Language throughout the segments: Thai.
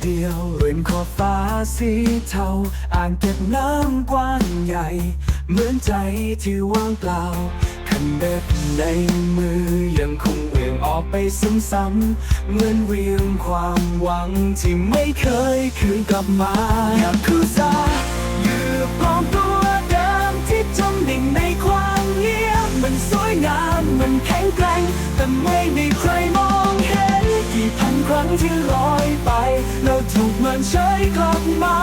เดียวเรื่องคอฟ้าสีเทา อ่างเก็บน้ำกว้างใหญ่ เหมือนใจที่ว่างเปล่าคันเบ็ดในมือยังคงเวียงออกไปซ้ำๆเหมือนเวียงความหวังที่ไม่เคยคืนกลับมาอยากคือซายือปลอมตัวเดิมที่จมดิ่งในความเงียบมันสวยงามมันแข็งแกร่ง แต่ไม่มีใครมองเห็นกี่พันครั้งที่ลอ เฉยกลับมา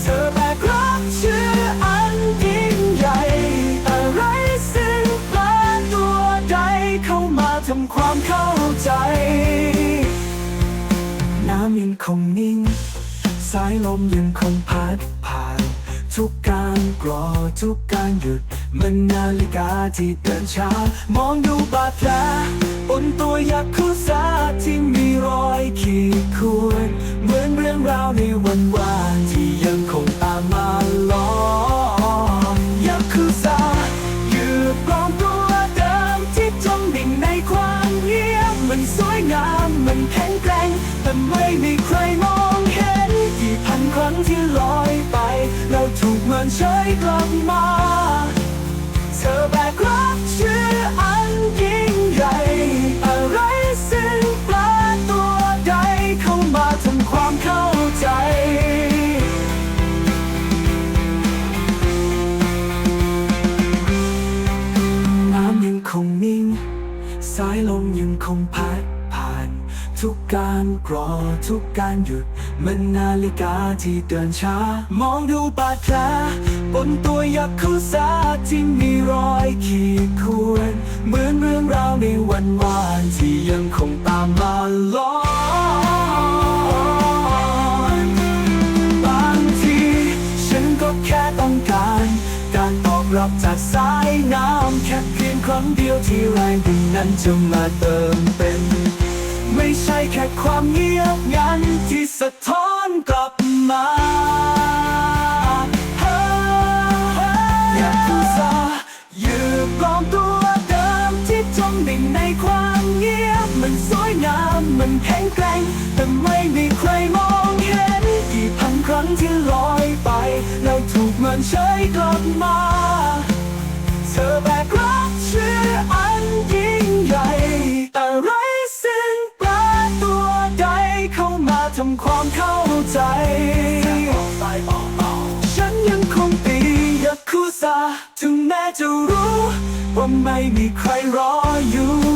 เธอแบกรับเชื่ออันยิ่งใหญ่ อะไรซึ่งปลาตัวใดเข้ามาทำความเข้าใจ น้ำยังคงนิ่ง สายลมยังคงพัดผ่าน ทุกการกรอทุกการหยุดมันนาฬิกาที่เดินช้า มองดูบาดแผลบนตัวยักษ์คุซาที่มีรอยขีดข่วน รื่องราวในวันวานที่ยังคงตามมาล้อมยักษ์คุซายืดปลอมตัวเดิมที่จมดิ่งในความเงียบมันสวยงามมันแข็งแกร่ง แต่ไม่มีใครมองเห็นกี่พันครั้งที่ลอยไป เราถูกมันเฉยกลับมา เธอแบก สายลมยังคงพัดผ่าน ทุกการกรอทุกการหยุด มันนาฬิกาที่เดินช้า มองดูบาดแผลบนตัวยักษ์คุซาที่มีรอยขีดข่วนเหมือนเรื่องราวในวันวานที่ยังคงตามมาล้อมบางทีฉันก็แค่ต้องการ การตอบรับจากสายน้ำแค่เพียงครั้งเดียวที่แรงดึงนั้นจะมาเติมเต็มไม่ใช่แค่ความเงียบงันที่สะท้อนกลับมาอยากทุซายืดปลอมตัวเดิมที่จมดิ่งในความเงียบ มันสวยงามมันแข็งแกร่งแต่ไม่มีใครมองเห็นกี่พันครั้งที่ลอยไป แล้วถูกมันเฉยกลับมา เธอแบกรับเชื่ออันยิ่งใหญ่แต่ไรสิ่งปลาตัวใดเข้ามาทำความเข้าใจ ฉันยังคงตียาคุซาถึงแม้จะรู้ ว่าไม่มีใครรออยู่